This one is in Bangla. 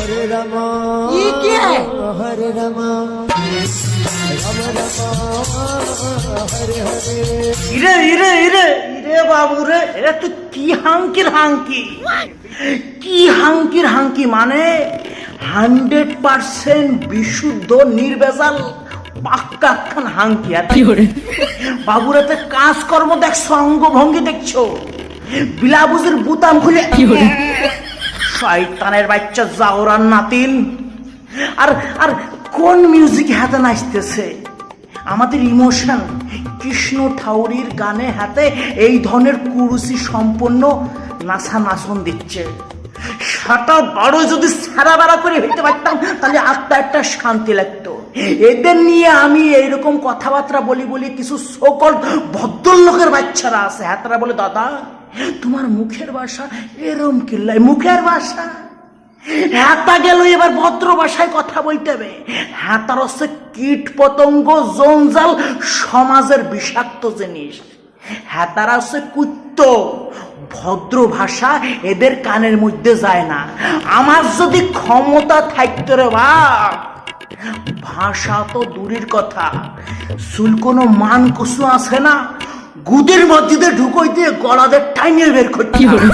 হরে রাম। হরে রাম রাম রাম। হরে হরে ইরে ইরে ইরে ইরে বাবু রে এরা তো কি হাঙ্কির হাঙ্কি? কি হাঙ্কির হাঙ্কি মানে? হান্ড্রেড পার্সেন্ট বিশুদ্ধ নির্বেজাল পাক্কা হাঙ্কি। আর বাবুরাতে কাজকর্ম দেখছ অঙ্গভঙ্গি দেখছ? বিলাবুজের বুতাম খুলে শয়তানের বাচ্চা জাওরান নাতিন। আর আর কোন মিউজিক হাতে নাচতেছে আমাদের ইমোশন কৃষ্ণ ঠাউরির গানে হাতে এই ধরনের কুরুচি সম্পন্ন নাচা নাচন দিচ্ছে। সাটা বড় যদি সারা বেড়া করে হইতে পারতাম, তাহলে আত্মা একটা শান্তি লাগতো। এদের নিয়ে আমি এইরকম কথাবার্তা বলি বলি কিছু সকল ভদ্রলোকের বাচ্চারা আছে। হ্যাঁ তারা বলে, দাদা তোমার মুখের ভাষা এরম কিল্লাই, মুখের ভাষা। হ্যাতা গেল এবার ভদ্র ভাষায় কথা বলতে হবে। হ্যাতার হচ্ছে কীট পতঙ্গ, জঞ্জাল, সমাজের বিষাক্ত জিনিস। হ্যাতারা হচ্ছে কুত্ত। ভদ্র ভাষা এদের কানের মধ্যে যায় না। আমার যদি ক্ষমতা থাকতো রে বাপ, ভাষা তো দূরের কথা। চুল কোনো মান কুসু আছে না? গুদের মধ্যে ঢুকোই দিয়ে গলাদের টাইনে বের হবে।